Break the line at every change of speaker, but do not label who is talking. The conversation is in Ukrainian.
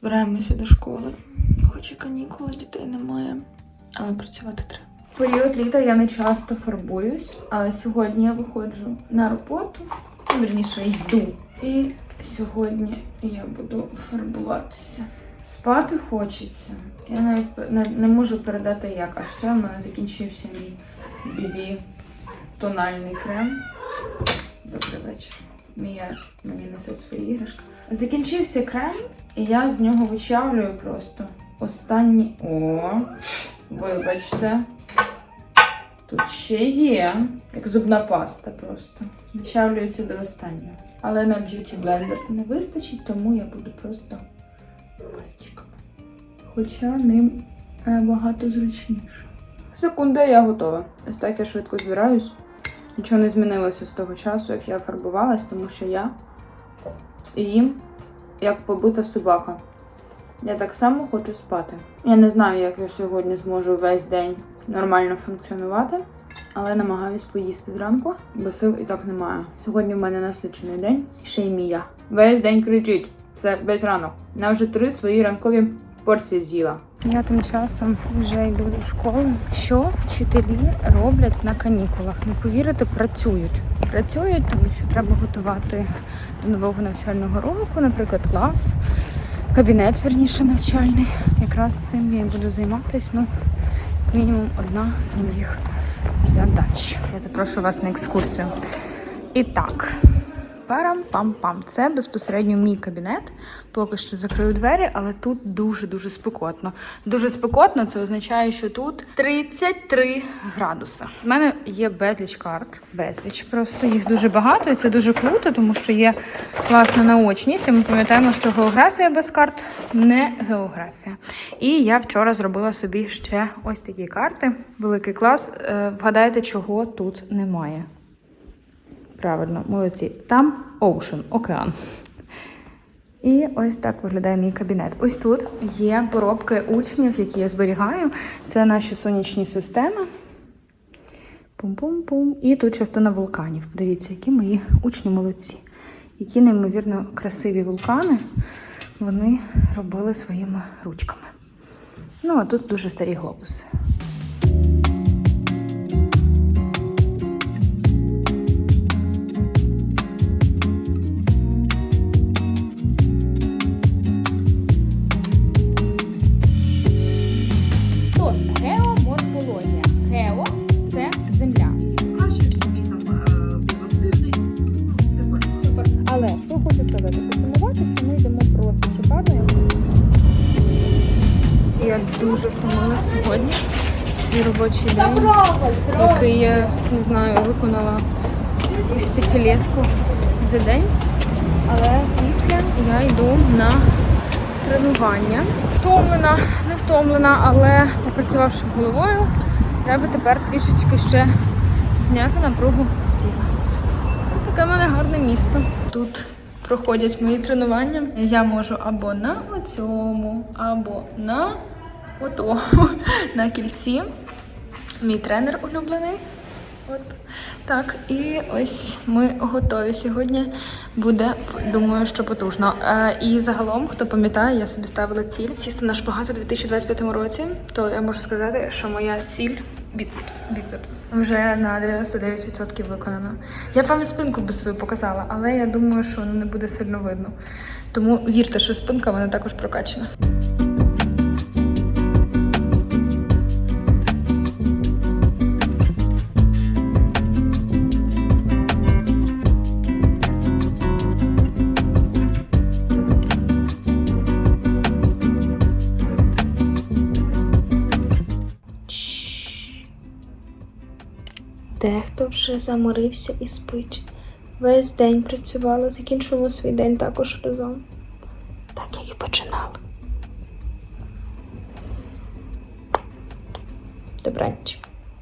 Збираємося до школи. Хоч і канікули дітей немає, але працювати треба. Період літа я не часто фарбуюсь, але сьогодні я виходжу на роботу, ну, вірніше йду. І сьогодні я буду фарбуватися. Спати хочеться. Я навіть не, не можу передати як. А ще в мене закінчився мій бібі тональний крем. Добрий вечір. Мія мені несе свої іграшки. Закінчився крем, і я з нього вичавлюю просто останні. О, вибачте. Тут ще є, як зубна паста просто. Вичавлюється до останнього. Але на б'юті блендер не вистачить, тому я буду просто пальчиками. Хоча ним е, багато зручніше. Секунда, я готова. Ось так я швидко збираюсь. Нічого не змінилося з того часу, як я фарбувалась, тому що я їм як побита собака. Я так само хочу спати. Я не знаю, як я сьогодні зможу весь день нормально функціонувати, але намагаюсь поїсти зранку, бо сил і так немає. Сьогодні в мене насичений день, ще й мія. Весь день кричить. Це весь ранок. Я вже три свої ранкові порції з'їла. Я тим часом вже йду до школи. Що вчителі роблять на канікулах? Не повірите, працюють. Працюють, тому що треба готувати до нового навчального року, наприклад, клас, кабінет, верніше, навчальний. Якраз цим я і буду займатися. Ну, як мінімум, одна з моїх задач. Я запрошую вас на екскурсію. І так. Парам-пам-пам. Це безпосередньо мій кабінет. Поки що закрию двері, але тут дуже-дуже спекотно. Дуже спекотно, це означає, що тут 33 градуси. У мене є безліч карт. Безліч просто їх дуже багато, і це дуже круто, тому що є класна наочність. А ми пам'ятаємо, що географія без карт не географія. І я вчора зробила собі ще ось такі карти. Великий клас. Е, Вгадайте, чого тут немає. Правильно, молодці. Там Ocean, океан. І ось так виглядає мій кабінет. Ось тут є поробки учнів, які я зберігаю. Це наші сонячні системи. Пум-пум-пум. І тут частина вулканів. Дивіться, які мої учні молодці. Які неймовірно красиві вулкани вони робили своїми ручками. Ну, а тут дуже старі глобуси. Я дуже втомилася сьогодні. Свій робочий день, який я не знаю, виконала якусь п'ятилетку за день. Але після я йду на тренування. Втомлена, не втомлена, але попрацювавши головою, треба тепер трішечки ще зняти напругу з тіла. Ось таке в мене гарне місто. Тут проходять мої тренування. Я можу або на оцьому, або на отому, на кільці. Мій тренер улюблений. От так, і ось ми готові. Сьогодні буде, думаю, що потужно. Е, і загалом, хто пам'ятає, я собі ставила ціль сісти на шпагат у 2025 році. То я можу сказати, що моя ціль біцепс. Біцепс вже на 99% виконана. Я б вам і спинку би свою показала, але я думаю, що воно не буде сильно видно. Тому вірте, що спинка вона також прокачана.
Дехто вже заморився і спить. Весь день працювала, закінчуємо свій день також разом. Так як і починали. Добраніч.